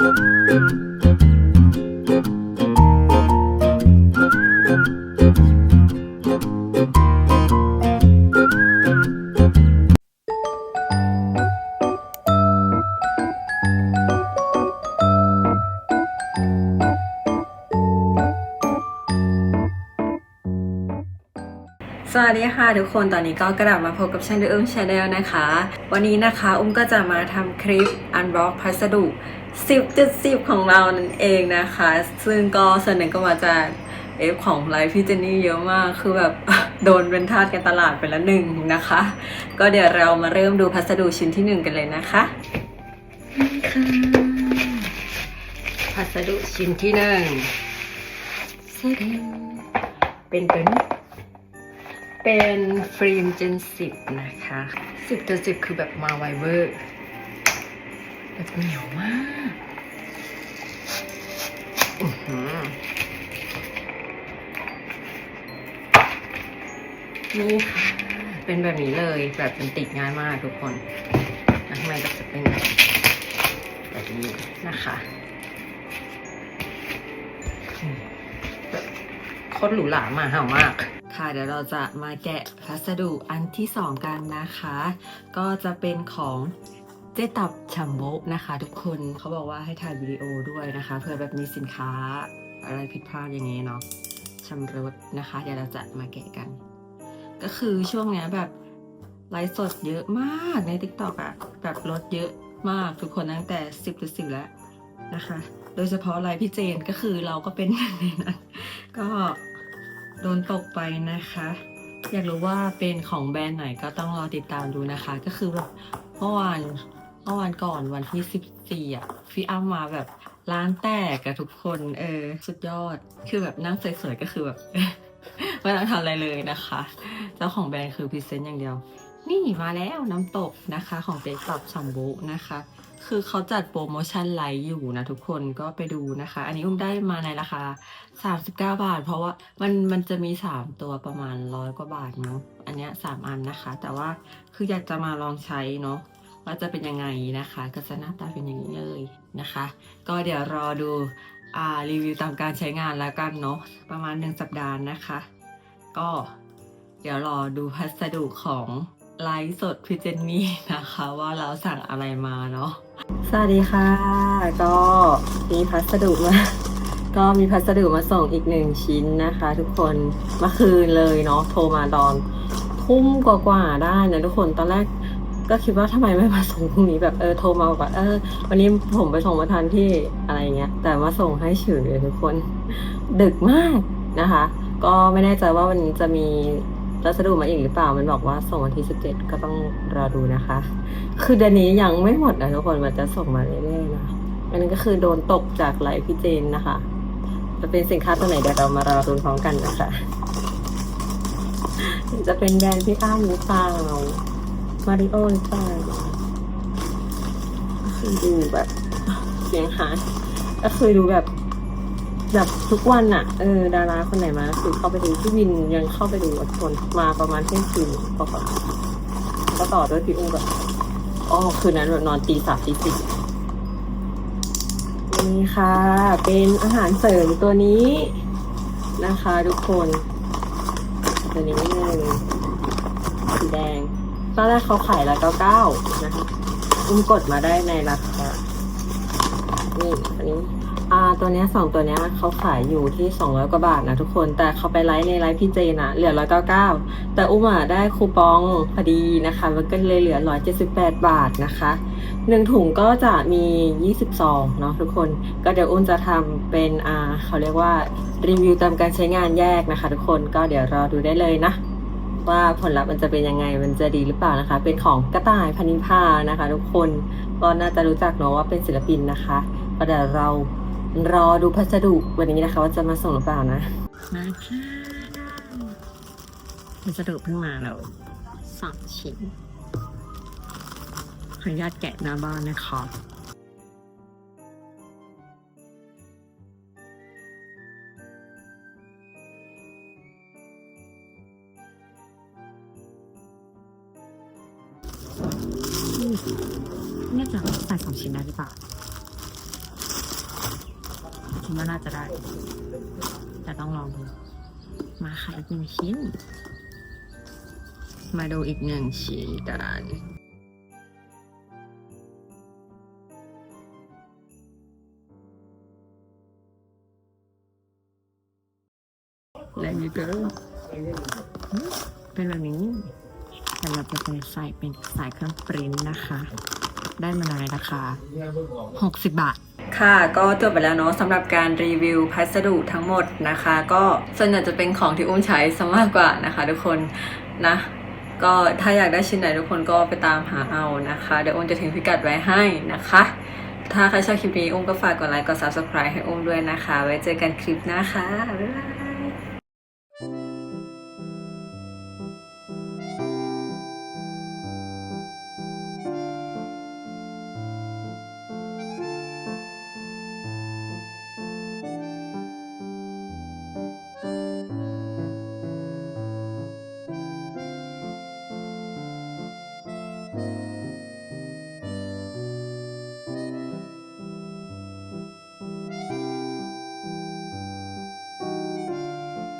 Thank you. สวัสดีค่ะทุกคนตอนนี้ก็กลับมาพบกับช่างดูอุ้มชาแนลนะคะ วันนี้นะคะอุ้มก็จะมาทำคลิป unbox พัสดุ 10.10 ของเรานั่นเองนะคะ ซึ่งก็ส่วนหนึ่งก็มาจากเอฟของไลฟ์พี่เจนนี่เยอะมาก คือแบบโดนเป็นทาสกันตลาดไปละหนึ่งนะคะ ก็เดี๋ยวเรามาเริ่มดูพัสดุชิ้นที่หนึ่งกันเลยนะคะนี่ค่ะพัสดุชิ้นที่หนึ่งเซเดนเป็นตัวนี้ เป็นฟิล์มเจนสิบนะคะสิบต่อสิบคือแบบมาไวเวอร์ แบบเหนียวมากนี่ค่ะ เป็นแบบนี้เลยแบบมันติดง่ายมากทุกคนข้างในก็จะเป็นแบบนี้นะคะโคตรหรูหรามาเห่ามาก เดี๋ยวเราจะมาแกะพัสดุอันที่ 2 กันนะคะ ก็จะเป็นของเจตับชัมโบนะคะ ทุกคนเขาบอกว่าให้ถ่ายวิดีโอด้วยนะคะเผื่อแบบมีสินค้าอะไรผิดพลาดอย่างนี้เนาะชำรุดนะคะ เดี๋ยวเราจะมาแกะกัน ก็คือช่วงเนี้ยแบบไลฟ์สดเยอะมากใน t ิ k t o k อะแบบลดเยอะมากทุกคนตั้งแต่ 10หรือ10แล้วนะคะ โดยเฉพาะไลฟ์พี่เจนก็คือเราก็เป็นหนึ่งในนั้นก็ โดนตกไปนะคะ อยากรู้ว่าเป็นของแบรนด์ไหนก็ต้องรอติดตามดูนะคะ ก็คือแบบเมื่อวานเมื่อวานก่อนวันที่14อะพี่อ้ำมาแบบร้านแตกกับทุกคน เออ สุดยอด คือแบบนั่งสวยๆก็คือแบบไม่ต้องทำอะไรเลยนะคะ เจ้าของแบรนด์คือพรีเซนต์อย่างเดียว นี่มาแล้วน้ำตกนะคะของเต๊กตับชัมบุนะคะ คือเขาจัดโปรโมชั่นไลฟ์อยู่นะทุกคนก็ไปดูนะคะ อันนี้อุ้มได้มาในราคา 39 บาท เพราะว่ามันมันจะมี 3 ตัวประมาณร้อยกว่าบาทเนาะอันเนี้ย3อันนะคะ แต่ว่าคืออยากจะมาลองใช้เนาะว่าจะเป็นยังไงนะคะ ก็จะหน้าตาเป็นอย่างนี้เลยนะคะ ก็เดี๋ยวรอดูอ่ารีวิวตามการใช้งานแล้วกันเนาะประมาณ1สัปดาห์นะคะ ก็เดี๋ยวรอดูพัสดุของ ไลฟ์สดพิเจนนี่นะคะ ว่าเราสั่งอะไรมาเนาะสวัสดีค่ะ ก็มีพัสดุมา ก็มีพัสดุมาส่งอีกหนึ่งชิ้นนะคะ ทุกคนเมื่อคืนเลยเนาะโทรมาตอนทุ่มกว่าๆได้นะทุกคนตอนแรกก็คิดว่าทำไมไม่มาส่งพรุ่งนี้แบบเออโทรมาบอกว่าเออ วันนี้ผมไปส่งมาทันที่อะไรเงี้ย แต่มาส่งให้เฉยเลยทุกคน ดึกมากนะคะ ก็ไม่แน่ใจว่าวันนี้จะมี พัสดุมาอีกหรือเปล่า มันบอกว่าส่งวันที่17ก็ต้องรอดูนะคะ คือเดือนนี้ยังไม่หมดนะทุกคน มันจะส่งมาเรื่อยๆนะอันนี้ก็คือโดนตกจากไลฟ์พี่เจนนะคะ จะเป็นสินค้าตัวไหนเดี๋ยวเรามารอรุนพร้อมกันนะคะ จะเป็นแบรนด์พี่อ้ามหรือเปล่ามาริโอหรือเปล่าก็คือดูแบบเสียงหายก็คือดูแบบ แบบทุกวันอะเออดาราคนไหนมาคือเข้าไปดูพี่วินยังเข้าไปดูทุกคนมาประมาณเที่ยงคืนกว่าก็ต่อด้วยพี่อุ้มแบบอ๋อคืนนั้นแบบนอนตีสามตีสี่นี่ค่ะ เป็นอาหารเสริมตัวนี้นะคะ ทุกคน ตัวนี้เลยสีแดงตอนแรกเขาขายละเก้าเก้านะคะอุ้มกดมาได้ในราคานี่อันนี้ อ่าตัวเนี้ยสองตัวเนี้ยเขาขายอยู่ที่สองร้อยกว่าบาทนะทุกคน แต่เขาไปไลฟ์ในไลฟ์พี่เจนะเหลือร้อยเก้าเก้าแต่อุ้มอะได้คูปองพอดีนะคะ มันก็เลยเหลือ 178 บาทนะคะหนึ่งถุงก็จะมี20ซองเนาะทุกคน ก็เดี๋ยวอุ้มจะทำเป็นอ่าเขาเรียกว่ารีวิวตามการใช้งานแยกนะคะ ทุกคนก็เดี๋ยวรอดูได้เลยนะว่าผลลัพธ์มันจะเป็นยังไง มันจะดีหรือเปล่านะคะ เป็นของกระต่ายพันิพานะคะ ทุกคน ก็น่าจะรู้จักเนาะว่าเป็นศิลปินนะคะก็เดี๋ยวเรา รอดูพัสดุวันนี้นะคะว่าจะมาส่งหรือเปล่านะ มาค่ะพัสดุเพิ่งมาแล้วสองชิ้น ขออนุญาตแกะหน้าบ้านนะคะน่าจะใส่สองชิ้นได้หรือเปล่า คิดว่าน่าจะได้ แต่ต้องลองดู มาค่ะอีกหนึ่งชิ้น มาดูอีกหนึ่งชิ้นกันและนี่ก็เป็นแบบนี้แต่เราจะเป็นใส่เป็นสายเครื่องปริ้นนะคะ ได้มาในราคา 60 บาท ค่ะ ก็จบไปแล้วเนาะสำหรับการรีวิวพัสดุทั้งหมดนะคะ ก็ส่วนใหญ่จะเป็นของที่อุ้มใช้ซะมากกว่านะคะ ทุกคนนะก็ถ้าอยากได้ชิ้นไหนทุกคนก็ไปตามหาเอานะคะ เดี๋ยวอุ้มจะทิ้งพิกัดไว้ให้นะคะ ถ้าใครชอบคลิปนี้อุ้มก็ฝากกดไลค์กด subscribe ให้อุ้มด้วยนะคะ ไว้เจอกันคลิปหน้าค่ะบ๊ายบาย